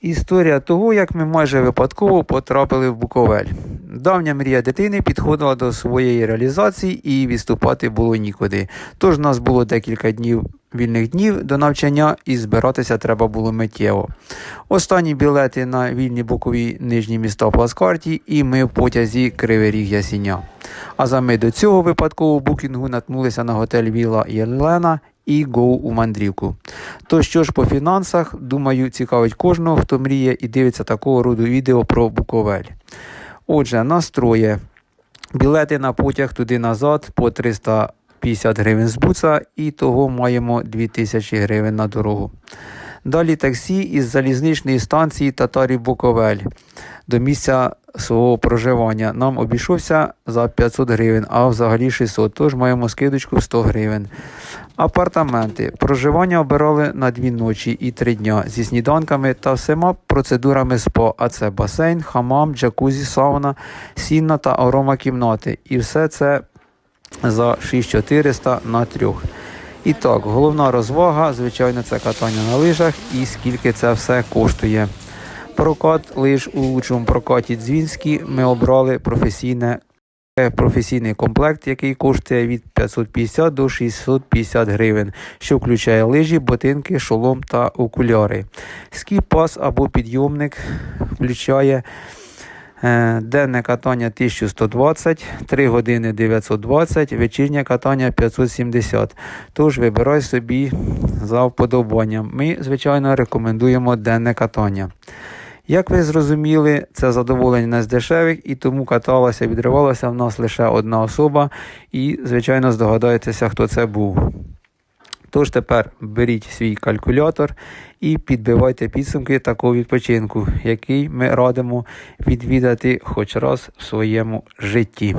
Історія того, як ми майже випадково потрапили в Буковель. Давня мрія дитини підходила до своєї реалізації і відступати було нікуди. Тож у нас було декілька днів вільних днів до навчання і збиратися треба було миттєво. Останні білети на вільні бокові нижні міста плацкарті і ми в потязі Кривий Ріг Ясіня. А за ми до цього випадкового букінгу наткнулися на готель Віла Єлена і Go у мандрівку. То що ж по фінансах, думаю, цікавить кожного, хто мріє і дивиться такого роду відео про Буковель. Отже, настроє. Білети на потяг туди-назад по 350 гривень з буца і того маємо 2000 гривень на дорогу. Далі таксі із залізничної станції Татарів Буковель до місця свого проживання. Нам обійшовся за 500 гривень, а взагалі 600, тож маємо скидочку в 100 гривень. Апартаменти. Проживання обирали на дві ночі і три дня зі сніданками та всіма процедурами СПА, а це басейн, хамам, джакузі, сауна, сінна та арома кімнати. І все це за 6400 на трьох. І так, головна розвага, звичайно, це катання на лижах і скільки це все коштує. Прокат лиж у лучшому прокаті Дзвінський ми обрали професійне, е, професійний комплект, який коштує від 550 до 650 гривень, що включає лижі, ботинки, шолом та окуляри. Скіп-пас або підйомник включає Денне катання 1120, 3 години 920, вечірнє катання 570. Тож вибирай собі за вподобанням. Ми, звичайно, рекомендуємо денне катання. Як ви зрозуміли, це задоволення не з дешевих, і тому каталася, відривалася в нас лише одна особа, і, звичайно, здогадаєтеся, хто це був. Тож тепер беріть свій калькулятор і підбивайте підсумки такого відпочинку, який ми радимо відвідати хоч раз в своєму житті.